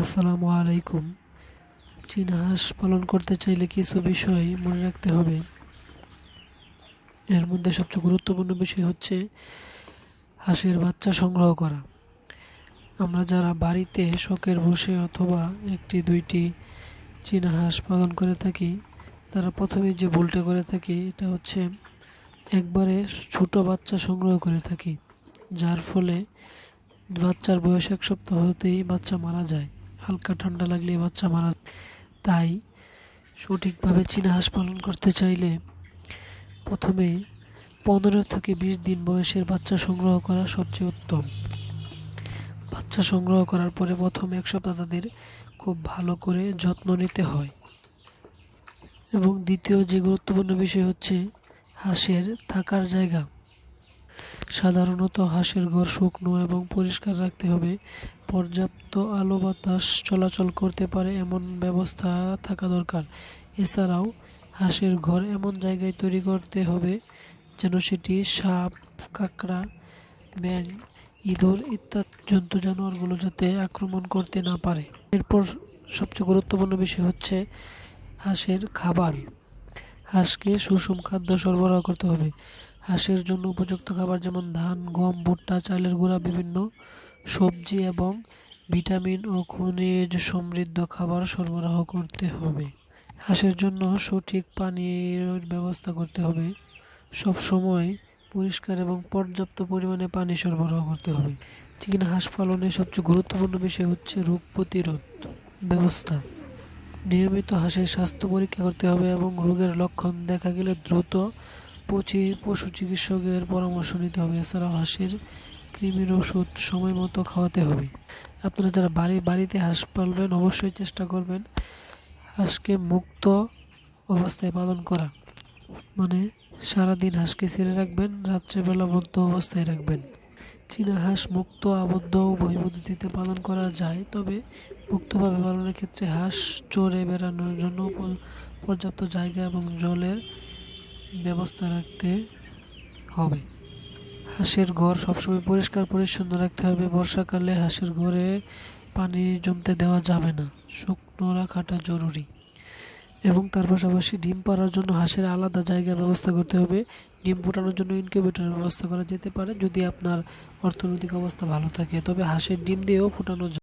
আসসালামু আলাইকুম। চীনা হাঁস পালন করতে চাইলে কিছু বিষয় মনে রাখতে হবে। এর মধ্যে সবচেয়ে গুরুত্বপূর্ণ বিষয় হচ্ছে হাঁসের বাচ্চা সংগ্রহ করা। আমরা যারা বাড়িতে শখের বসে অথবা একটি, দুইটি চীনা হাঁস পালন করে থাকি, তারা প্রথমে যে ভুলটা করে থাকি, এটা হচ্ছে একবারে ছোট বাচ্চা সংগ্রহ করে থাকি, যার ফলে বাচ্চার বয়স এক সপ্তাহ হতেই বাচ্চা মারা যায়। হালকা ঠান্ডা লাগলে বাচ্চা মারা তাই সঠিকভাবে চীনা হাঁস পালন করতে চাইলে প্রথমে পনেরো থেকে বিশ দিন বয়সের বাচ্চা সংগ্রহ করা সবচেয়ে উত্তম। বাচ্চা সংগ্রহ করার পরে প্রথম এক সপ্তাহ তাদের খুব ভালো করে যত্ন নিতে হয়। এবং দ্বিতীয় যে গুরুত্বপূর্ণ বিষয় হচ্ছে হাঁসের থাকার জায়গা। সাধারণত হাঁসের ঘর শুকনো এবং পরিষ্কার রাখতে হবে। পর্যাপ্ত আলো বাতাস চলাচল করতে পারে এমন ব্যবস্থা থাকা দরকার। এছাড়াও হাঁসের ঘর এমন জায়গায় তৈরি করতে হবে যেন সেটি সাপ, কাঁকড়া ব্যাঙ ইঁদুর ইত্যাদি জন্তু জানোয়ারগুলো যাতে আক্রমণ করতে না পারে। এরপর সবচেয়ে গুরুত্বপূর্ণ বিষয় হচ্ছে হাঁসের খাবার। হাঁসকে সুষম খাদ্য সরবরাহ করতে হবে। হাঁসের জন্য উপযুক্ত খাবার যেমন ধান, গম, ভুট্টা, চালের গুঁড়া, বিভিন্ন সবজি এবং ভিটামিন ও খনিজ সমৃদ্ধ খাবার সরবরাহ করতে হবে। হাঁসের জন্য সঠিক পানির ব্যবস্থা করতে হবে। সব সময় পরিষ্কার এবং পর্যাপ্ত পরিমাণে পানি সরবরাহ করতে হবে। চিকেন হাঁস পালনের সবচেয়ে গুরুত্বপূর্ণ বিষয় হচ্ছে রোগ প্রতিরোধ ব্যবস্থা। নিয়মিত হাঁসের স্বাস্থ্য পরীক্ষা করতে হবে এবং রোগের লক্ষণ দেখা গেলে দ্রুত পচি পশু চিকিৎসকের পরামর্শ নিতে হবে। এছাড়াও হাঁসের কৃমির ওষুধ সময় মতো খাওয়াতে হবে। আপনারা যারা বাড়ি, বাড়িতে হাঁস পালবেন অবশ্যই চেষ্টা করবেন হাঁসকে মুক্ত অবস্থায় পালন করা মানে সারাদিন হাঁসকে ছেড়ে রাখবেন, রাত্রেবেলা বদ্ধ অবস্থায় রাখবেন। চীনা হাঁস মুক্ত, আবদ্ধ উভয় পদ্ধতিতে পালন করা যায়, তবে মুক্তভাবে পালনের ক্ষেত্রে হাঁস চড়ে বেড়ানোর জন্য পর্যাপ্ত জায়গা এবং জলের ব্যবস্থা রাখতে হবে। হাঁসের ঘর সবসময় পরিষ্কার, পরিচ্ছন্ন রাখতে হবে। বর্ষাকালে হাঁসের ঘরে পানি জমতে দেওয়া যাবে না, শুকনো রাখাটা জরুরি। এবং তার পাশাপাশি ডিম পাড়ার জন্য হাঁসের আলাদা জায়গা ব্যবস্থা করতে হবে। ডিম ফোটানোর জন্য ইনকিউবেটরের ব্যবস্থা করা যেতে পারে যদি আপনার অর্থনৈতিক অবস্থা ভালো থাকে। তবে হাঁসের ডিম দিয়েও ফোটানো